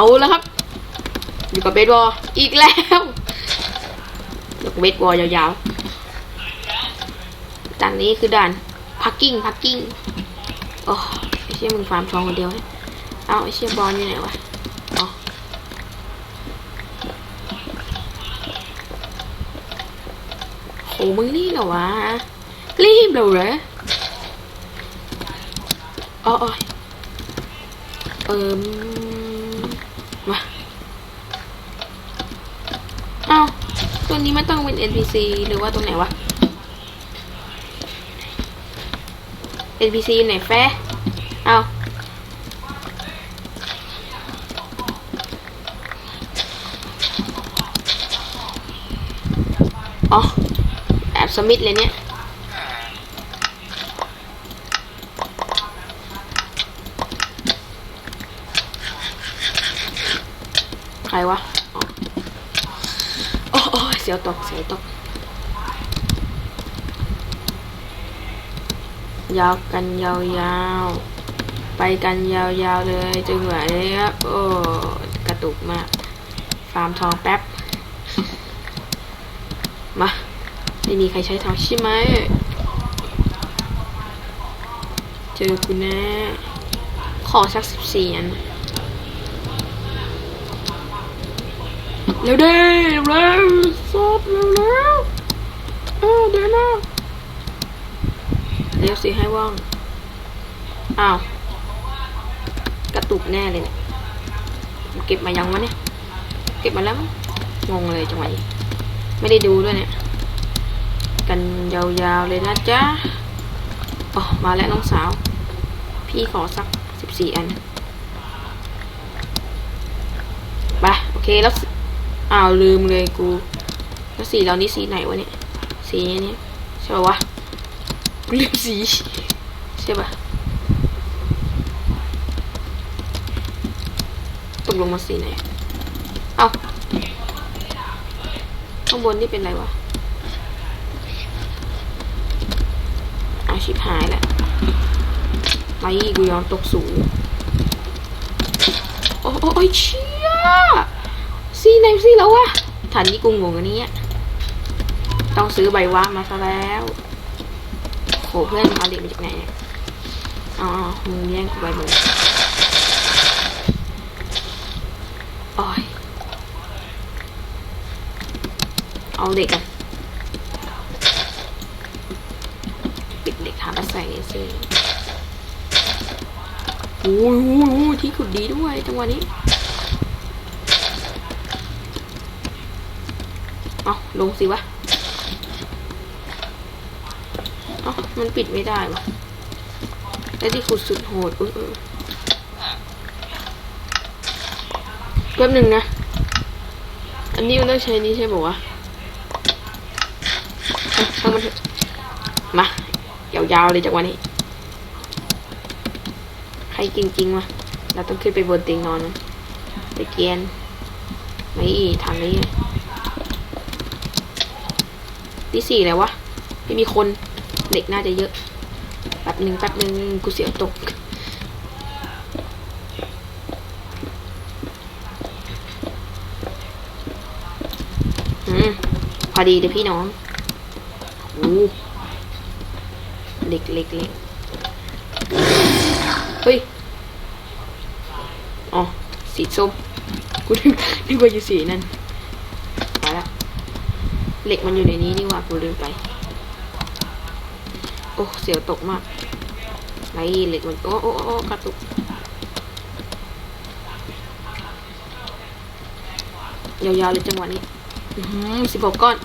เอาแล้วครับ อยู่กับเบสบอลอีกแล้วอยู่กับเบสบอลยาวๆด่านนี้คือด่านพักกิ้งพักกิ้งโอ้ไอเชี่ยมึงฟาร์มทองคนเดียวเนี่ยเอาไอเชี่ยบอลอยู่ไหนวะอ๋อโหมึงรีบเหรอวะรีบเหรอเหรออ๋ออ๋อเอิมมา เอ้า ตัวนี้ไม่ต้องเป็น NPC หรือว่าตรงไหนวะ NPC อยู่ไหนแฟเอาอ๋อแอบสมิธเลยเนี่ยใครวะ สียวตกเสียวตก ยาวกันยาวๆ ไปกันยาวๆเลยจึงหวครับ โอ้ กระตุกมาก ฟาร์มทองแป๊บ มา ไม่มีใครใช้ทองใช่ไหม เจอกูแน่ขอสักสิบสี่อัน เร็วเด้เร็วซบเร็วเร็วเออเดี๋ยวนะเร็วสิให้ว่างอ้าวกระตุกแน่เลยเนี่ยเก็บมายังวะเนี่ย เก็บมาแล้วงงงเลยจังหวะนี้ไม่ได้ดูด้วยเนี่ย กันยาวๆเลยนะจ๊ะอ๋อมาแล้วน้องสาว พี่ขอสักสิบสี่อันไปโอเคแล้ว อ้าวลืมเลยกู แล้วสีเรานี่สีไหนวะเนี่ย สีนี้ใช่ปะวะกูลืมสีใช่ปะตกลงมาสีไหน เอาข้างบนนี่เป็นอะไรวะอาชิบหายแล้วไปกูยอมตกสูง โอ้ยเชี่ย ซีไหนซีแล้ววะฐานนี้กูงงอันนี้ต้องซื้อใบว่ามาซะแล้วโหเพื่อนเอาเหล็กมาจากไหนเนี่ยอ๋อมึงแย่งกูไปหมดโอ้ยเอาเหล็กกันปิดเหล็กหามาใส่สิโอ้ยโอ้ยโอ้ยที่ขุดดีด้วยจังหวะนี้ เอา ลงสิวะเอามันปิดไม่ได้วะแล้วที่ขุดสุดโหดเออเออแป๊บหนึ่งนะ อันนี้มันต้องใช้นี้ใช่ป่าวะเอามันมา ยาวๆเลยจากวันนี้ ใครจริงๆวะเราต้องขึ้นไปบนเตียงนอนมันไปเกียนไม่ทางนี้ ที่สี่แล้ววะ ไม่มีคนเด็กน่าจะเยอะแป๊บหนึ่งแป๊บหนึ่งกูเสียวตก อืม พอดีเดี๋ยพี่น้องอู้เล็กเล็กเล็กเฮ้ย อ๋อ สีส้ม กูนึกนึกว่าอยู่สีนั่น เหล็กมันอยู่ในนี้นี่หว่ากูลืมไป โอ้เสียวตกมากไรเหล็กมันโอ้โอ้โอ้กระตุกยาวๆเลยจังหวะนี้สิบหกก้อน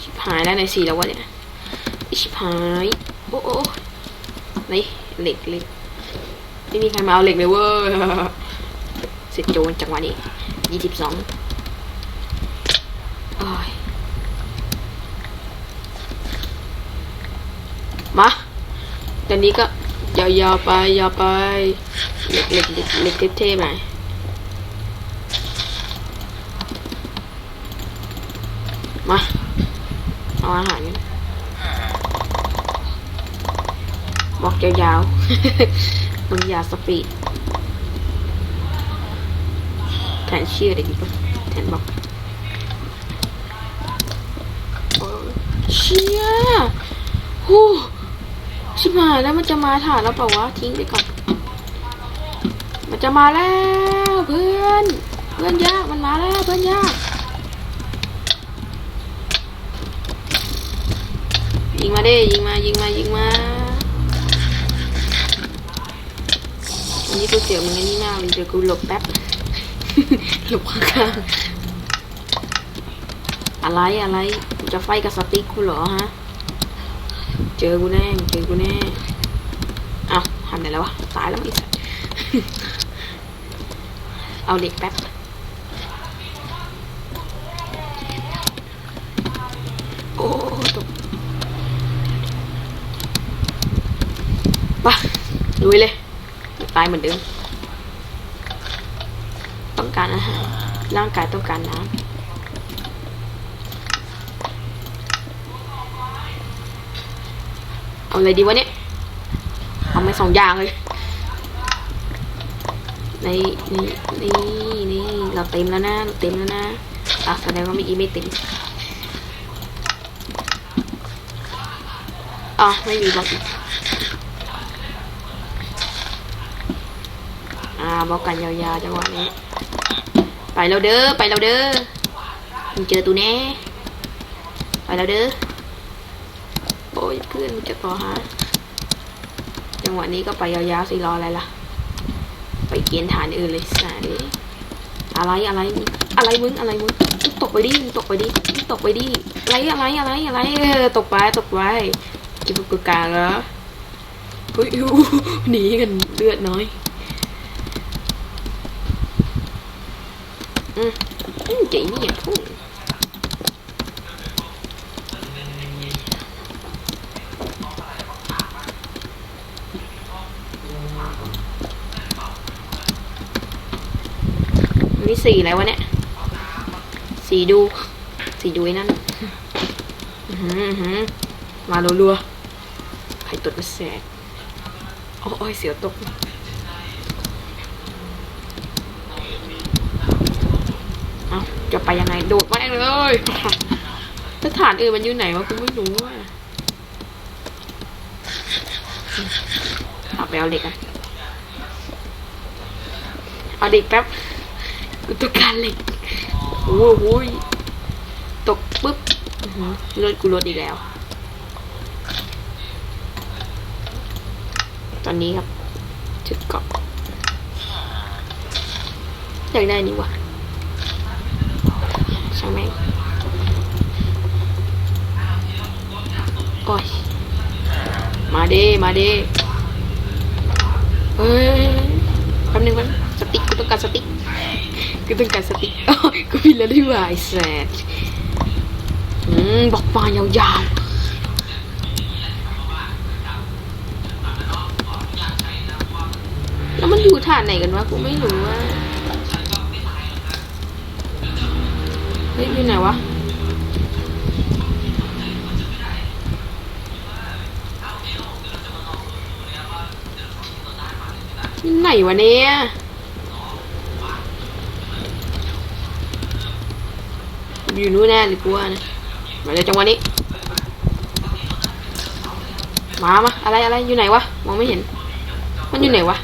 ชิบหายแล้วในสี่แล้ววะเนี่ยอิชิบหาย โอ้โอ้ไหนเหล็กเหล็กไม่มีใครมาเอาเหล็กเลยเว้ยเสร็จโจรจังหวะนี้ ยี่สิบสองมาตอนนี้ก็ยาวๆไปยาวไปเล็กเล็กเล็กเล็กเท่ๆไปมาเอาอาหารบอกยาวๆมึงอย่าสปีด แทนเชื่อได้ดีป่ะแทนบอกเชี่ยฮู้ชิบหาแล้วมันจะมาถ่านแล้วเปล่าวะทิ้งไปก่อน มันจะมาแล้วเพื่อน เพื่อนยากมันมาแล้วเพื่อนยากยิงมาดิยิงมายิงมายิงมาอันนี้กูเสียวมึงอันนี้มากเลยเดี๋ยวกูหลบแป๊บ หลบข้างๆอะไรอะไรกูจะไฟกับสติ๊กกูเหรอฮะ เจอกูแน่เจอกูแน่เอาทำไหนแล้ววะตายแล้วอีสัสเอาเด็กแป๊บโอ้ตกปะลุยเลย ตายเหมือนเดิม การอาหาร ร่างกายต้องการน้ำ เอาอะไรดีวะเนี่ย เอาไม่สองอย่างเลย นี่นี่นี่นี่เราเต็มแล้วนะเราเต็มแล้วนะอะแสดงว่าเมื่อกี้ไม่เต็มอ๋อไม่มีบล็อกอีกอ่าบอกกันยาวๆจังหวะนี้ ไปแล้วเด้อไปแล้วเด้อมึงเจอตูแน่ไปแล้วเด้อโอ้ยเพื่อนมึงจะต่อหาจังหวะนี้ก็ไปยาวๆสิรออะไรล่ะ ไปเกณฑ์ฐานอื่นเลยสายอะไรอะไรอะไรมึงอะไรมึงตกไปดิตกไปดิตกไปดิอะไรอะไรอะไรอะไรเออตกไปตกไปกินกุกกาเหรอเฮ้ยหนีกันเลือดน้อย อืมเจ๋งนี่อย่าพูนี่สีอะไรวะเนี่ย สีดู สีดูไอ้นั่นมาลัวๆไข่ตุดมาแสกโอ้ยเสียวตก จะไปยังไงโดดแมาเองเลยสถานอื่นมันอยู่ไหนวะกูไม่รู้อะเอาไปเอาเหล็กอะเอาเหล็กแป๊บกูต้องการเหล็กโอ้โหยตกปุ๊บรถกูรถอีกแล้ว ตอนนี้ครับจุดเกาะอยากได้นี่วะ ช่างแม่งโอ้ยมาเด้มาเด้เฮ้ยแป๊บนึงแป๊บนึงสติ๊กกูต้องการสติ๊กกูต้องการสติ๊กกูผิดแล้วดีกว่าไอ้แสบอืมบอกมายาวๆแล้วมันอยู่ฐานไหนกันวะกูไม่รู้ว่า เฮ้ยอยู่ไหนวะอยู่ไหนวะเนี่ยอยู่นู่นแน่เลยกูว่านะมาเลยจังหวะนี้มามาอะไรอะไรอยู่ไหนวะมองไม่เห็น มันอยู่ไหนวะ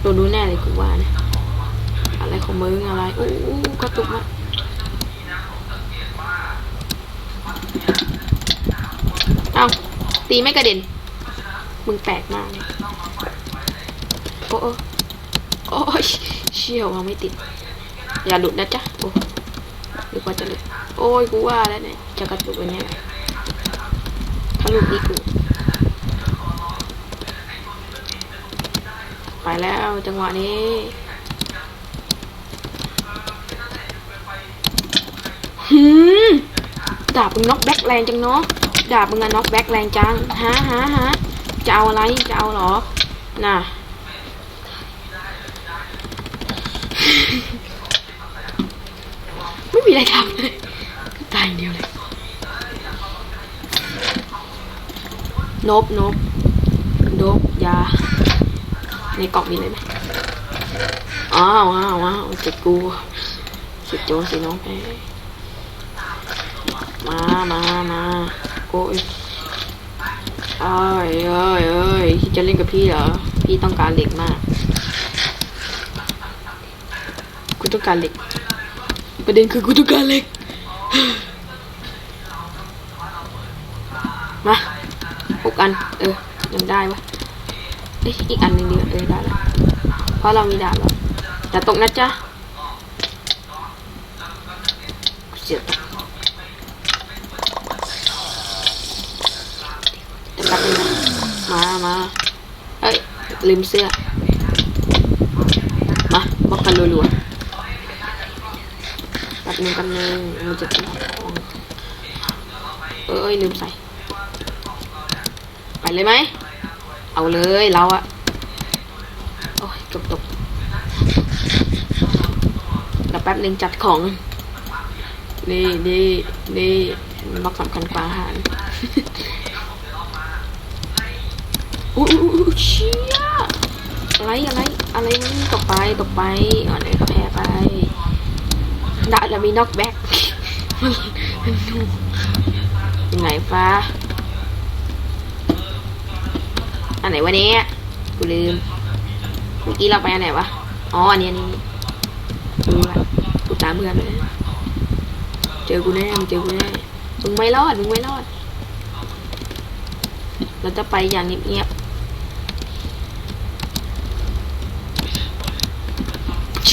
โดนดูแน่เลยกูว่านะอะไรของมึงอะไรอู้อู้กระตุกมาก เอาตีไม่กระเด็น มึงแปลกมากเลยโอ้โอ้โอ้ยเชี่ยววาไม่ติด อย่าหลุดนะจ๊ะ โอ้นึกว่าจะหลุด โอ้ยกูว่าแล้วเนี่ย จะกระตุกวันนี้แหละถ้าหลุดนี่กู ไปแล้วจังหวะนี้หืมดาบมึงน็อกแบ็คแรงจังเนาะ ดาบมึงอะน็อกแบ็คแรงจังฮะฮะฮะจะเอาอะไรจะเอาหรอ น่ะ ไม่มีอะไรทำเลยตายเดียวเลยนบนบกูโดบยา ในกล่องมีอะไรไหมอ้าวอ้าวอ้าวเจ็ดกูสิโจรสิน้องเอ้ยมามามา โอ้ยเอ้ยเอ้ยเอ้ยจะเล่นกับพี่เหรอ พี่ต้องการเหล็กมาก กูต้องการเหล็ก ประเด็นคือกูต้องการเหล็ก มาหกอัน เออ ยังได้วะเอ้ยอีกอันหนึ่งดีกว่าเออได้แล้วเพราะเรามีดาบแล้วอย่ตกนะจ๊ะเสียตกเดี๋ยวแป๊บนึงนะ มามาเอ้ยลืมเสื้อ มาบอกกันรัวๆแป๊บนึงแป๊บนึงมันจะเป็นของเอ้ยลืมใส่ ไปเลยไหม เอาเลยเราอะโอ้ยเกอบตกแล้วแป๊บหนึ่งจัดของ นี่นี่นี่บล็อกสำคัญกว่าอาหาร อุ้ยอุ้ยอุ้ย เชี่ยอะไรอะไรอะไรมันตกไปตกไปอ่อนไหนก็แพ้ไปไดาจะมีน็อกแบ็กมันดูยังไงฟ้าอันไหนวะเนี่ยกูลืมเมื่อกี้เราไปอันไหนวะอ๋ออันนี้อันนี้กูละกูตามเพื่อนไปแล้วเจอกูแน่มึงเจอกูแน่มึงไม่รอดมึงไม่รอดเราจะไปอย่างเงียบ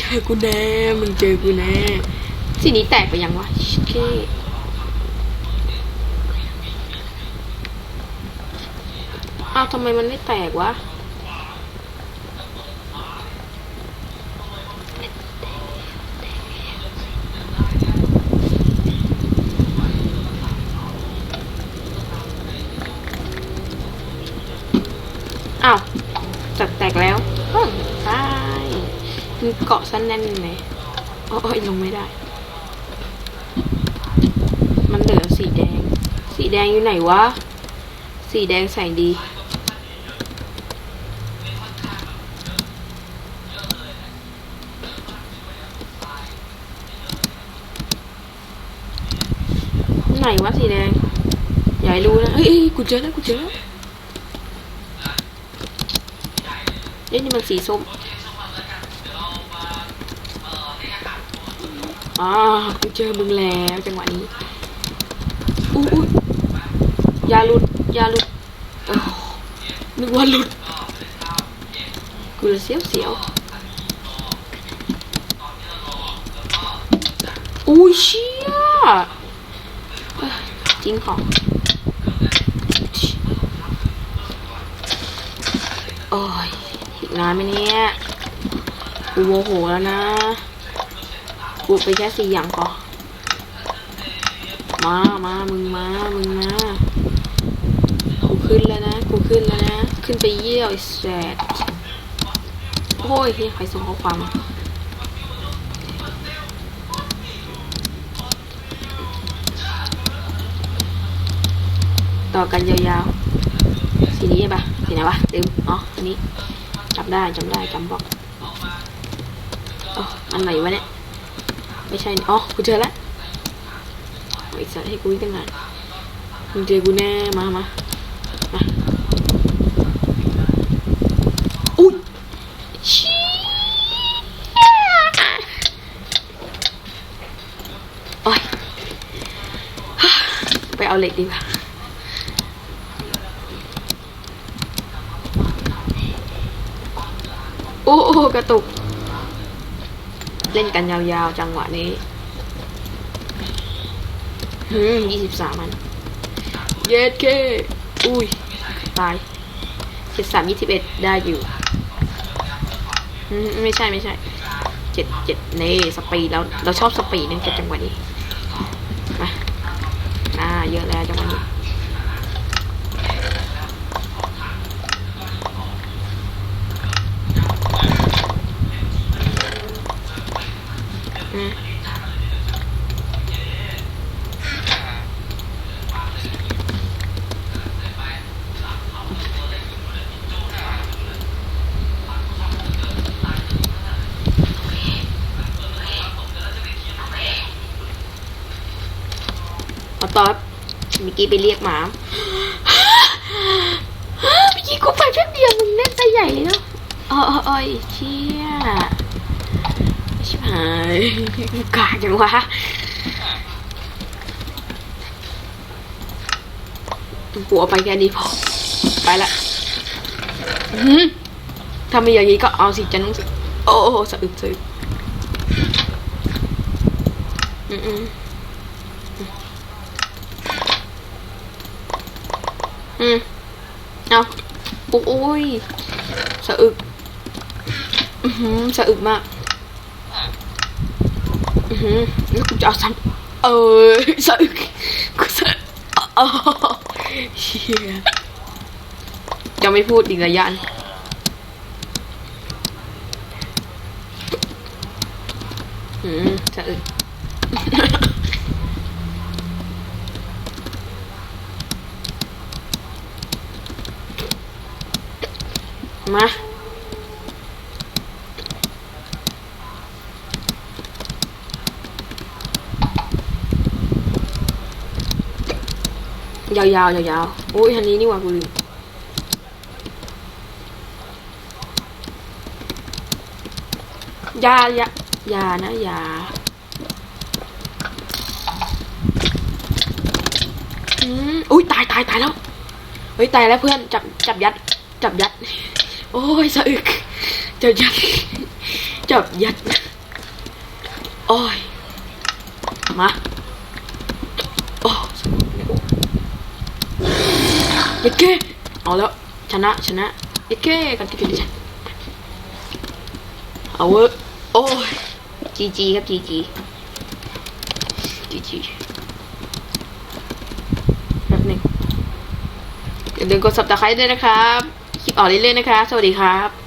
เจอกูแน่มึงเจอกูแน่สีนี้แตกไปยังวะชิคเก้อ้าวทำไมมันไม่แตกวะอ้าวแตกแตกแล้ว เกาะสั้นแน่นเลยโอ้ยลงไม่ได้ มันเหลือสีแดง สีแดงอยู่ไหนวะ สีแดงแสงดีไหนวะสีแดงอย่าให้รู้นะ เฮ้ยกูเจอแล้วกูเจอแล้วเอ้ยนี่มันสีส้ม อ่ากูเจอมึงแล้วจังหวะนี้อุ้ยอยอยาหลุดอยาหลุดเอ้านึกว่าหลุด กูจะเสียวเสียวอุ้ยเชี่ยเอ้ยจริงของโอ้ยอีกนานไหมเนี่ยกูโมโหแล้วนะ กูไปแค่สี่อย่างก่อนมามามึงมา มึงมา กูขึ้นแล้วนะ กูขึ้นแล้วนะ ขึ้นไปเยี่ยวไอ้แสดโอ้ยเฮ้ยใครส่งข้อความต่อกันยาวๆ สีนี้ใช่ปะสีไหนวะลืมอ๋ออันนี้จำได้จำได้จำบอกอ๋ออันไหนวะเนี่ย ไม่ใช่ อ๋อ กูเจอแล้วโอ้ยสัตว์ให้กูวิ่งตั้งนานมึงเจอกูแน่ มา มา มา อุ้ยชี่ยโอ้ยไปเอาเหล็กดีกว่าโอ้โอ้กระตุก เล่นกันยาวๆ จังหวะนี้หืมยี่สิบสามมัน เย็ดเค อุ้ย ตายเจ็ดสามยี่สิบเอ็ดได้อยู่อืมไม่ใช่ไม่ใช่เจ็ดเจ็ดเน่สปีดเราเราชอบสปีดนั่นจังหวะนี้มาอ่าเยอะแล้วจังหวะนี้ อืม ตอเมื่อกี้ไปเรียกหมาเมื่อกี้กูไปแค่เดียวมึงเล่นใจใหญ่เลยเนาะอ๋ออ๋ออ๋อไอ้เชี่ยชิบหายกูกาจังวะกูเอาไปแค่นี้พอไปละอื้อหือถ้ามีอย่างนี้ก็เอาสิจะนุ่งสิโอ้สะอึกสะอึกอืม อืมอืมเอาโอ้ยสะอึกอือหือสะอึกมาก อือหือแล้วกูจะเอาซ้ำเออสะอึกกูสะอ๋อเชี่ยจะไม่พูดอีกระยะนอืมสะอึก มา ยาวๆยาวๆโอ้ยอันนี้นี่ว่ากูลืมยาอยายานะยาอืมอุ้ยตายตายตายแล้ว เฮ้ย ตายแล้วเพื่อน จับ จับยัด จับยัด โอ้ยสะอึกจับยัดจับยัดโอ้ยมาโอ้ยเก้เอาแล้วชนะชนะยเก้กันที่เป็นฉันเอาเว้ยโอ้ยจีจีครับจีจีจีจีแป๊บนึงอย่าลืมกด subscribe ด้วยนะครับ คลิปออกเรื่อยๆนะคะ สวัสดีครับ